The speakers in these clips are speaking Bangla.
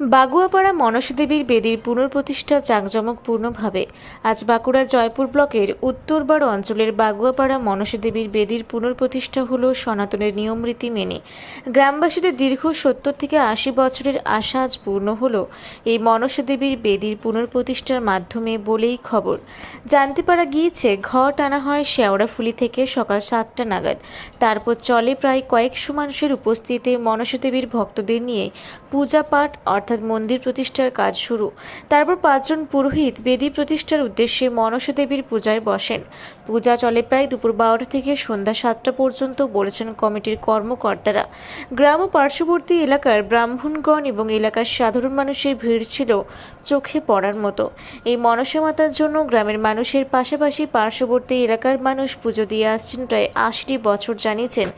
বাগুয়াপাড়া মনসাদেবীর বেদির পুনঃপ্রতিষ্ঠা জাঁকজমকপূর্ণভাবে। আজ বাঁকুড়া জয়পুর ব্লকের উত্তরবার অঞ্চলের বাগুয়াপাড়া মনসাদেবীর বেদির পুনঃপ্রতিষ্ঠা হল সনাতনের নিয়ম রীতি মেনে। গ্রামবাসীদের দীর্ঘ সত্তর থেকে আশি বছরের আশা আজ পূর্ণ হল এই মনসাদেবীর বেদির পুনঃপ্রতিষ্ঠার মাধ্যমে বলেই খবর। জানতে পারা গিয়েছে ঘট আনা হয় শেওড়াফুলি থেকে সকাল সাতটা নাগাদ। তারপর চলে প্রায় কয়েকশো মানুষের উপস্থিতিতে মনসাদেবীর ভক্তদের নিয়ে পূজা পাঠ অর্থাৎ মন্দির প্রতিষ্ঠার কাজ শুরু। তারপর পাঁচজন পুরোহিত বেদি প্রতিষ্ঠার উদ্দেশ্যে মনসা দেবীর পূজায় বসেন। পূজা চলে প্রায় দুপুর বারোটা থেকে সন্ধ্যা সাতটা পর্যন্ত বলেছেন কমিটির কর্মকর্তারা। গ্রাম ও পার্শ্ববর্তী এলাকার ব্রাহ্মণগণ এবং এলাকার সাধারণ মানুষের ভিড় ছিল চোখে পড়ার মতো। এই মনসা মাতার জন্য গ্রামের মানুষের পাশাপাশি পার্শ্ববর্তী এলাকার মানুষ পুজো দিয়ে আসছেন প্রায় আশিটি বছর জানিয়েছেন।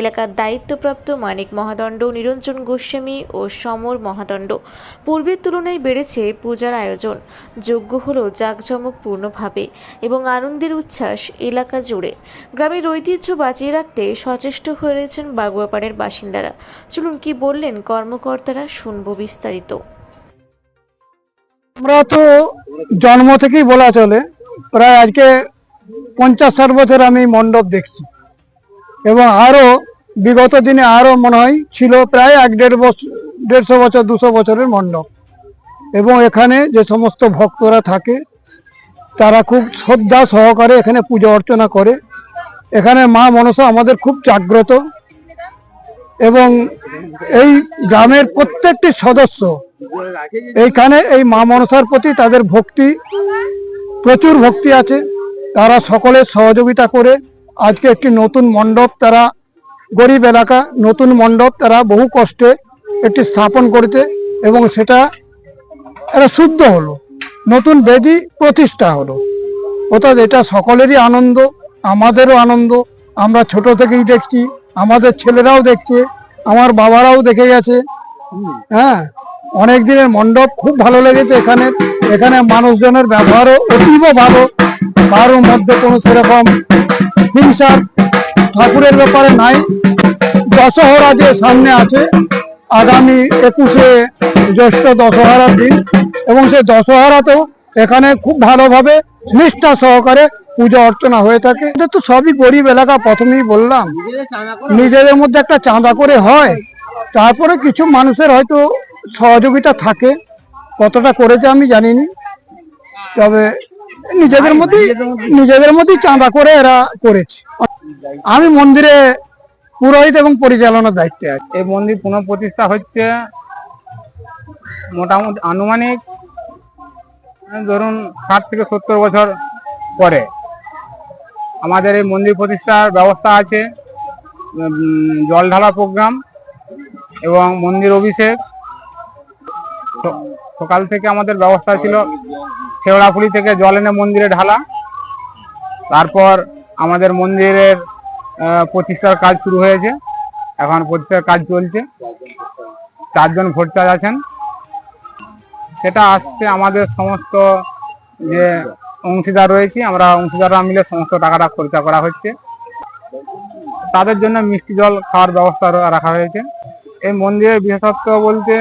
এলাকার দায়িত্বপ্রাপ্ত মানিক মহাদণ্ড, নিরঞ্জন গোস্বামী ও সমর মহাদণ্ড। পূর্বের তুলনায় বেড়েছে পূজার আয়োজন। যোগ্য হল জাঁকজমকপূর্ণভাবে এবং আনন্দের উচ্ছ্বাস এলাকা জুড়ে। গ্রামের ঐতিহ্য বাঁচিয়ে রাখতে সচেষ্ট হয়ে রয়েছেন বাগুয়াপাড়ের বাসিন্দারা। চলুন কি বললেন কর্মকর্তারা শুনব বিস্তারিত। আমরা তো জন্ম থেকেই বলা চলে। প্রায় আজকে পঞ্চাশ ষাট বছর আমি মণ্ডপ দেখছি। এবং আরও বিগত দিনে আরও মনে হয় ছিল, প্রায় এক দেড় বছর দেড়শো বছর, দুশো বছরের মণ্ডপ। এবং এখানে যে সমস্ত ভক্তরা থাকে, তারা খুব শ্রদ্ধা সহকারে এখানে পুজো অর্চনা করে। এখানে মা মনসা আমাদের খুব জাগ্রত। এবং এই গ্রামের প্রত্যেকটি সদস্য, এইখানে এই মা মনসার প্রতি তাদের ভক্তি, প্রচুর ভক্তি আছে। তারা সকলের সহযোগিতা করে আজকে একটি নতুন মণ্ডপ, তারা গরিব এলাকা, নতুন মণ্ডপ, তারা বহু কষ্টে একটি স্থাপন করেছে এবং সেটা এটা শুদ্ধ হলো। নতুন বেদি প্রতিষ্ঠা হলো। অর্থাৎ এটা সকলেরই আনন্দ, আমাদেরও আনন্দ। আমরা ছোট থেকেই দেখছি, আমাদের ছেলেরাও দেখছে, আমার বাবারাও দেখে গেছে। হ্যাঁ অনেক দিনের মণ্ডপ, খুব ভালো লেগেছে এখানে। এখানে মানুষজনের ব্যবহারও অতীব ভালো। কারোর মধ্যে কোনো সেরকম হিংসার ঠাকুরের ব্যাপারে নাই। দশহরা যে সামনে আছে আগামী একুশে জ্যৈষ্ঠ দশহরার দিন এবং সে সেই দশহরাতেও এখানে খুব ভালোভাবে নিষ্ঠা সহকারে পূজা অর্চনা হয়ে থাকে। তো সবই গরিব এলাকা, প্রথমেই বললাম। নিজেদের মধ্যে একটা চাঁদা করে হয়। তারপরে কিছু মানুষের হয়তো সহযোগিতা থাকে। কতটা করেছে আমি জানিনি। তবে নিজেদের মধ্যেই নিজেদের মধ্যেই চাঁদা করে এরা করেছে। আমি মন্দিরে পুরোহিত এবং পরিচালনার দায়িত্বে আছে। এই মন্দির পুনঃপ্রতিষ্ঠা হচ্ছে মোটামুটি আনুমানিক, ধরুন, ষাট থেকে সত্তর বছর পরে। আমাদের এই মন্দির প্রতিষ্ঠার ব্যবস্থা আছে জল ঢালা প্রোগ্রাম এবং মন্দির অভিষেক। সকাল থেকে আমাদের ব্যবস্থা ছিল শেওড়াফুলি থেকে জল এনে মন্দিরে ঢালা। তারপর আমাদের মন্দিরের প্রতিষ্ঠার কাজ শুরু হয়েছে। এখন প্রতিষ্ঠার কাজ চলছে। চারজন ভোটচার আছেন। সেটা আসছে আমাদের সমস্ত যে অংশীদার রয়েছে, আমরা অংশীদাররা মিলে সমস্ত টাকাটা খরচা করা হচ্ছে। তাদের জন্য মিষ্টি জল খাওয়ার ব্যবস্থা রাখা হয়েছে। এই মন্দিরের বিশেষত্ব বলতে,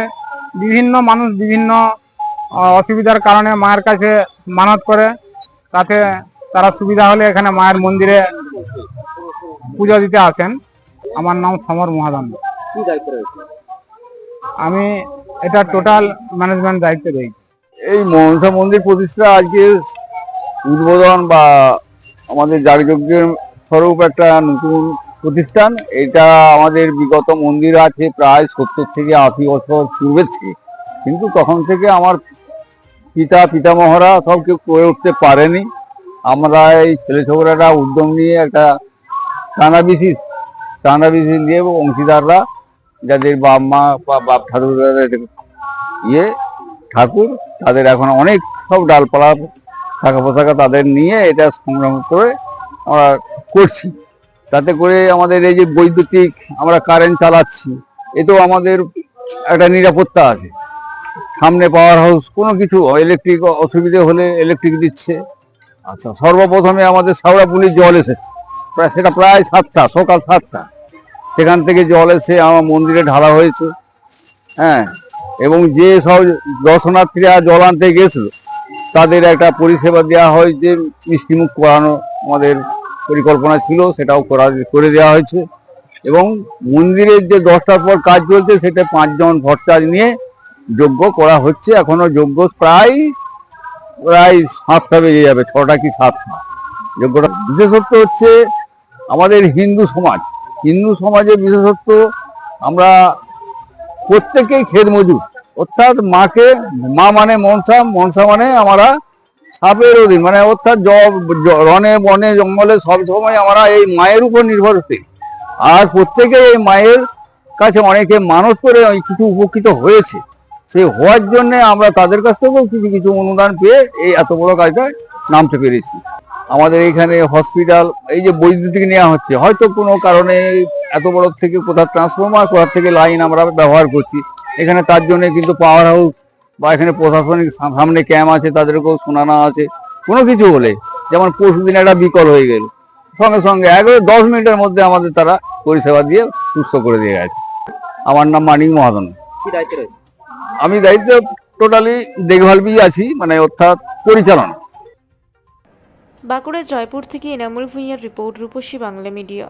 বিভিন্ন মানুষ বিভিন্ন অসুবিধার কারণে মায়ের কাছে মানত করে। তাতে তারা সুবিধা হলে এখানে মায়ের মন্দিরে পূজা দিতে আসেন। আমার নাম সমর মহাদান। আমি এটা টোটাল ম্যানেজমেন্ট দায়িত্বে রয়েছি। এই মনসা মন্দির প্রতিষ্ঠা আজকে উদ্বোধন বা আমাদের যাগযজ্ঞের স্বরূপ একটা নতুন প্রতিষ্ঠান। এটা আমাদের বিগত মন্দির আছে প্রায় সত্তর থেকে আশি বছর পূর্বের থেকে। কিন্তু তখন থেকে আমার পিতা, পিতামহরা সব কেউ করে উঠতে পারেনি। আমরা এই ছেলে ছোকরাটা উদ্যম নিয়ে একটা টানা বিশিস নিয়ে অংশীদাররা যাদের বাপ মা বা বাপ ঠাকুররা ইয়ে ঠাকুর, তাদের এখন অনেক সব ডালপালা, শাখা পোশাখা তাদের নিয়ে এটা সংগ্রাম করে আমরা করছি। তাতে করে আমাদের এই যে বৈদ্যুতিক আমরা কারেন্ট চালাচ্ছি, এতেও আমাদের একটা নিরাপত্তা আছে। সামনে পাওয়ার হাউস কোনো কিছু ইলেকট্রিক অসুবিধে হলে ইলেকট্রিক দিচ্ছে। আচ্ছা সর্বপ্রথমে আমাদের সাউরাপুলি জল এসেছে। প্রায় সেটা প্রায় সাতটা, সকাল সাতটা। সেখান থেকে জল এসে আমার মন্দিরে ঢালা হয়েছে। হ্যাঁ এবং যে সব দর্শনার্থীরা জল আনতে গেছিল, তাদের একটা পরিষেবা দেওয়া হয়েছে, মিষ্টিমুখ করানো আমাদের পরিকল্পনা ছিল, সেটাও করা, করে দেওয়া হয়েছে। এবং মন্দিরের যে দশটার পর কাজ চলছে, সেটা পাঁচজন ভট্টাজ নিয়ে যজ্ঞ করা হচ্ছে। এখনও যোগ্য প্রায় প্রায় সাতটা বেজে যাবে, ছটা কি সাতটা। যজ্ঞটা বিশেষত্ব হচ্ছে আমাদের হিন্দু সমাজ, হিন্দু সমাজের বিশেষত্ব আমরা প্রত্যেকেই খেদ মজুর অর্থাৎ মাকে, মা মানে মনসা মনসা মানে আমরা সাপের অধীন। মানে অর্থাৎ রনে বনে, জঙ্গলে সব সময় আমরা এই মায়ের উপর নির্ভরশীল। আর প্রত্যেকে এই মায়ের কাছে অনেকে মানত করে কিছু উপকৃত হয়েছে। সেই হওয়ার জন্য আমরা তাদের কাছ থেকেও কিছু কিছু অনুদান পেয়ে এই এত বড় কাজটায় নামতে পেরেছি। আমাদের এখানে হসপিটাল এই যে বৈদ্যুতিক নেওয়া হচ্ছে হয়তো কোনো কারণে এত বড় থেকে কোথাও ট্রান্সফরমার কোথা থেকে লাইন আমরা ব্যবহার করছি। এখানে তার জন্য কিন্তু পাওয়ার হাউস বা এখানে প্রশাসনিক সামনে ক্যাম্প আছে তাদেরকেও শোনানো আছে। কোনো কিছু হলে যেমন পরশু দিন একটা বিকল হয়ে গেল। সঙ্গে সঙ্গে একবারে দশ মিনিটের মধ্যে আমাদের তারা পরিষেবা দিয়ে সুস্থ করে দিয়ে গেছে। আমার নাম মানিক মহাজন। কি দায়িত্বে রয়েছে? আমি দায়িত্ব টোটালি দেখভালবি আছি মানে অর্থাৎ পরিচালনা। বাঁকুড়া জয়পুর থেকে এনামুল ভূঁইয়ার রিপোর্ট রূপসী বাংলা মিডিয়া।